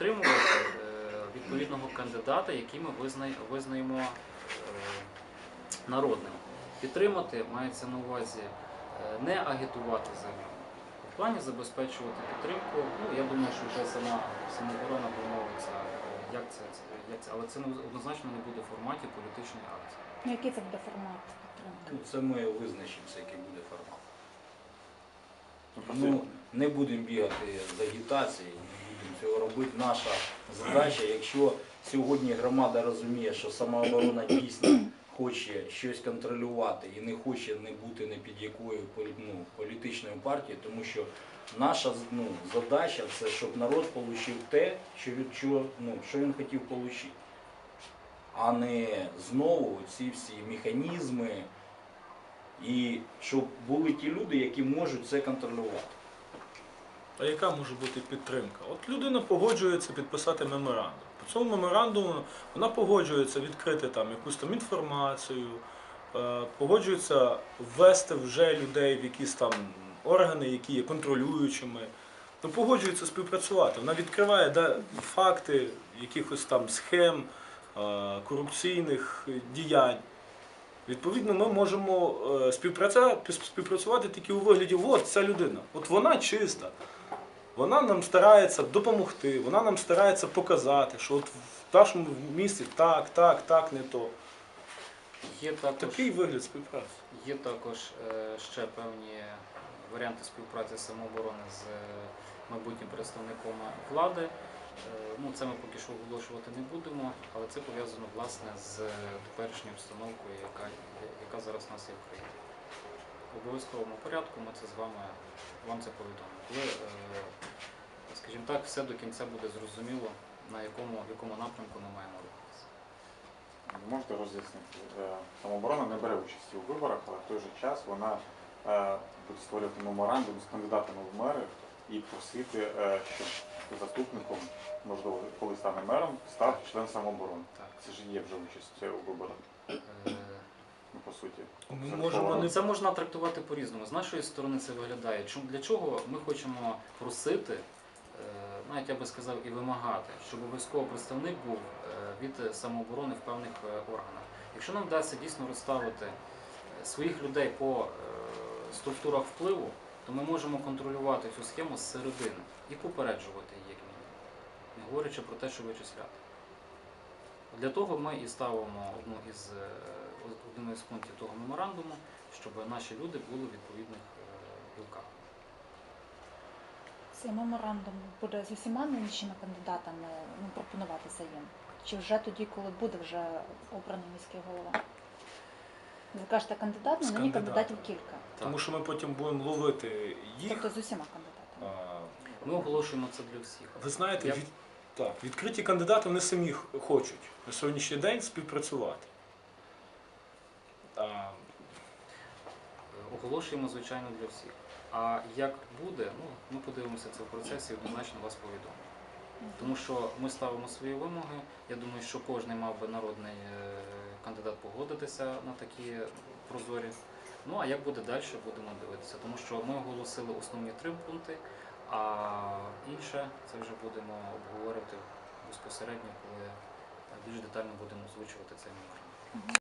підтримувати е, відповідного кандидата, який ми визнаємо е, народним. Підтримати мається на увазі е, не агітувати за нього. В плані забезпечувати підтримку. Ну я думаю, що вже сама самооборона домовиться, е, як це, як це, але це однозначно не буде в форматі політичної акції. Ну, який це буде формат підтримки? Ну, Це ми визначимося, який буде формат. Ну, не будемо бігати з агітації, цього робити. Наша задача, якщо сьогодні громада розуміє, що самооборона дійсно хоче щось контролювати і не хоче не бути не під якою ну, політичною партією, тому що наша ну, задача це щоб народ отримав те, що, від- що, ну, що він хотів отримати. А не знову ці всі механізми, і щоб були ті люди, які можуть це контролювати. А яка може бути підтримка? От людина погоджується підписати меморандум. По цьому меморандуму вона погоджується відкрити там якусь там інформацію, е, погоджується ввести вже людей в якісь там органи, які є контролюючими. Ну, погоджується співпрацювати. Вона відкриває да, факти якихось там схем, е, корупційних діянь. Відповідно, ми можемо е, співпрацювати тільки у вигляді, от ця людина, от вона чиста. Вона нам старається допомогти, вона нам старається показати, що от в нашому місці так, так, так, не то. Є також Такий вигляд співпраці. Є також е, ще певні варіанти співпраці самооборони з е, майбутнім представником влади. Е, Ну, це ми поки що оголошувати не будемо, але це пов'язано власне з теперішньою обстановкою, яка, яка зараз у нас є в країні. В обов'язковому порядку ми це з вами вам це повідомимо. Коли, е, скажімо так, все до кінця буде зрозуміло, на якому, в якому напрямку ми маємо рухатися. ви можете роз'яснити, е, самооборона не бере участі у виборах, але в той же час вона е, буде створювати меморандум з кандидатами в мери і просити, е, щоб заступником, можливо, коли стане мером, став член самооборони. Так. Це ж є вже участь е, у виборах, Е, ну, по суті. Ми можемо Ну, не Це можна трактувати по-різному. З нашої сторони це виглядає. Чому для чого ми хочемо просити, е, навіть я би сказав, і вимагати, щоб обов'язково представник був е, від самооборони в певних е, органах. Якщо нам вдасться дійсно розставити своїх людей по структурах впливу, то ми можемо контролювати цю схему зсередини і попереджувати її як мінімум, не говорячи про те, що вичисляти. Для того ми і ставимо одну із е, один із пунктів того меморандуму, щоб наші люди були в відповідних е, гілках. Цей меморандум буде з усіма нинішніми кандидатами ну, пропонуватися їм? Чи вже тоді, коли буде вже обраний міський голова? Ви кажете кандидат, але нині кандидатів кілька. тому, що ми потім будемо ловити їх. Тобто з усіма кандидатами. А, Ми оголошуємо це для всіх. Ви знаєте, Я- від, так, відкриті кандидати вони самі хочуть на сьогоднішній день співпрацювати. А, Оголошуємо, звичайно, для всіх. А як буде, ну ми подивимося це в процесі і однозначно вас повідомимо. Тому що ми ставимо свої вимоги. Я думаю, що кожен мав би народний е, кандидат погодитися на такі прозорі. Ну а як буде далі, будемо дивитися. Тому що ми оголосили основні три пункти, а інше це вже будемо обговорювати безпосередньо, коли більш детально будемо озвучувати цей меморандум.